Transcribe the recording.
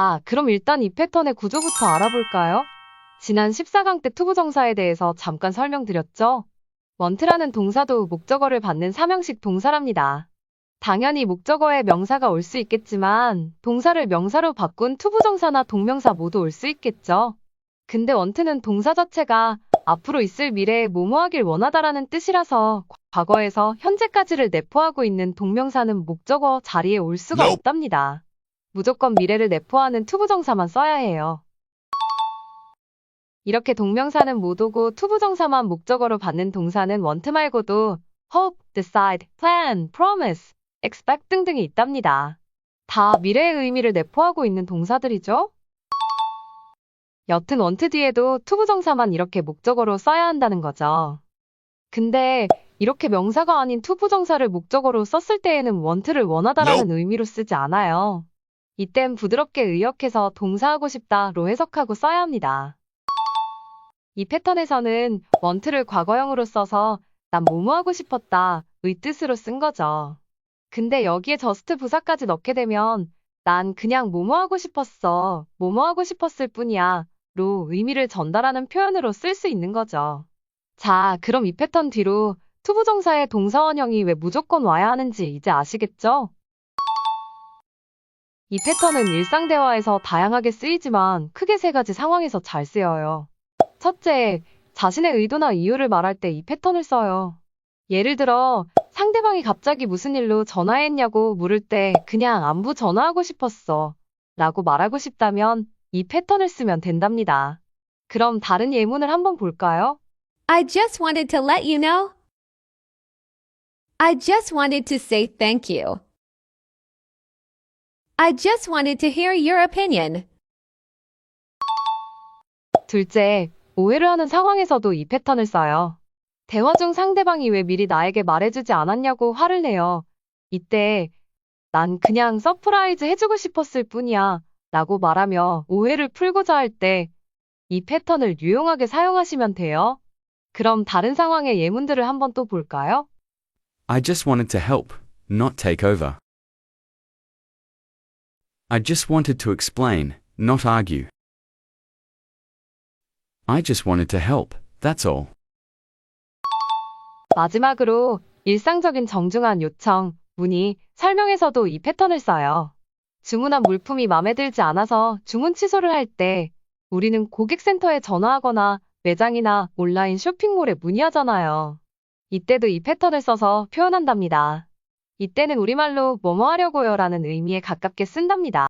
아, 그럼 일단 이 패턴의 구조부터 알아볼까요? 지난 14강 때 투부정사에 대해서 잠깐 설명드렸죠? 원트라는 동사도 목적어를 받는 사명식 동사랍니다. 당연히 목적어에 명사가 올 수 있겠지만 동사를 명사로 바꾼 투부정사나 동명사 모두 올 수 있겠죠. 근데 원트는 동사 자체가 앞으로 있을 미래에 뭐뭐하길 원하다라는 뜻이라서 과거에서 현재까지를 내포하고 있는 동명사는 목적어 자리에 올 수가. 없답니다. 무조건 미래를 내포하는 투부정사만 써야 해요. 이렇게 동명사는 못 오고 투부정사만 목적어로 받는 동사는 원트 말고도 hope, decide, plan, promise, expect 등등이 있답니다. 다 미래의 의미를 내포하고 있는 동사들이죠? 여튼 원트 뒤에도 투부정사만 이렇게 목적어로 써야 한다는 거죠. 근데 이렇게 명사가 아닌 투부정사를 목적어로 썼을 때에는 원트를 원하다라는 의미로 쓰지 않아요. 이땐 부드럽게 의역해서 동사하고 싶다로 해석하고 써야 합니다. 이 패턴에서는 원트를 과거형으로 써서 난 뭐뭐 하고 싶었다 의 뜻으로 쓴 거죠. 근데 여기에 저스트 부사까지 넣게 되면 난 그냥 뭐뭐 하고 싶었어, 뭐뭐 하고 싶었을 뿐이야 로 의미를 전달하는 표현으로 쓸 수 있는 거죠. 자, 그럼 이 패턴 뒤로 투부정사의 동사원형이 왜 무조건 와야 하는지 이제 아시겠죠? 이 패턴은 일상 대화에서 다양하게 쓰이지만 크게 세 가지 상황에서 잘 쓰여요. 첫째, 자신의 의도나 이유를 말할 때 이 패턴을 써요. 예를 들어, 상대방이 갑자기 무슨 일로 전화했냐고 물을 때 그냥 안부 전화하고 싶었어. 라고 말하고 싶다면 이 패턴을 쓰면 된답니다. 그럼 다른 예문을 한번 볼까요? I just wanted to let you know. I just wanted to say thank you. I just wanted to hear your opinion. 둘째, 오해를 하는 상황에서도 이 패턴을 써요. 대화 중 상대방이 왜 미리 나에게 말해주지 않았냐고 화를 내요. 이때, 난 그냥 서프라이즈 해주고 싶었을 뿐이야. 라고 말하며 오해를 풀고자 할 때, 이 패턴을 유용하게 사용하시면 돼요. 그럼 다른 상황의 예문들을 한번 또 볼까요? I just wanted to help, not take over. I just wanted to explain, not argue. I just wanted to help, that's all. 마지막으로 일상적인 정중한 요청, 문의, 설명에서도 이 패턴을 써요. 주문한 물품이 마음에 들지 않아서 주문 취소를 할 때 우리는 고객센터에 전화하거나 매장이나 온라인 쇼핑몰에 문의하잖아요. 이때도 이 패턴을 써서 표현한답니다. 이때는 우리말로 뭐뭐 하려고요 라는 의미에 가깝게 쓴답니다.